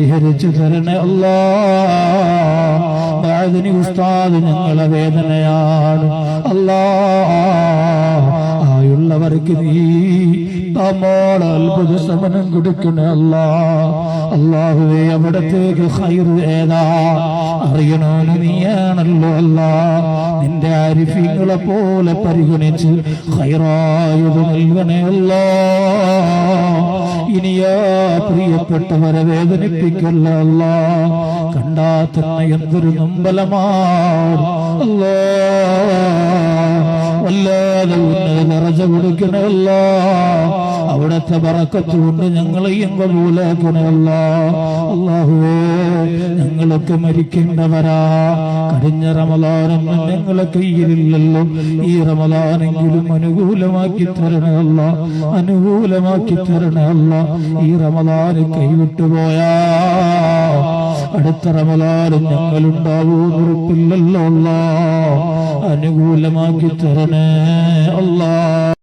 പരിഹരിച്ചു തരണേ അല്ലാ. ബാദിനി ഉസ്താദ് ഞങ്ങളെ വേദനയാണ് അല്ലാ ആയുള്ളവർക്ക് നീ നമ്മോട് അത്ഭുത ശമനം കൊടുക്കണേ അല്ലാ അല്ലാഹുവേ അവിടത്തേക്ക് ഹൈർ ഏതാ? അറിയണോന് നീയാണല്ലോ അല്ല നിന്റെ അരിഫിങ്ങളെ പോലെ പരിഗണിച്ച് ഹൈറായത് നൽകണേ അല്ലാ ഇനിയാ പ്രിയപ്പെട്ടവരെ വേദനിപ്പിക്കല്ല അല്ല കണ്ടാ തന്നെ എന്തൊരു നമ്പലമാ. നിറച്ച കൊടുക്കണമല്ല. അവിടത്തെ പറക്കത്ത് കൊണ്ട് ഞങ്ങളെയും കബൂലാക്കണമല്ല. അള്ളാഹുവേ ഞങ്ങളൊക്കെ മരിക്കേണ്ടവരാ. കഴിഞ്ഞ റമലാനൊന്നും ഞങ്ങളെ കയ്യിലില്ലല്ലോ. ഈ റമലാനെങ്കിലും അനുകൂലമാക്കി തരണമല്ല. അനുകൂലമാക്കി തരണമല്ല. ഈ റമലാന് കൈവിട്ടുപോയാ അടുത്ത അനുകൂലമാക്കി തരണേ അല്ലാ.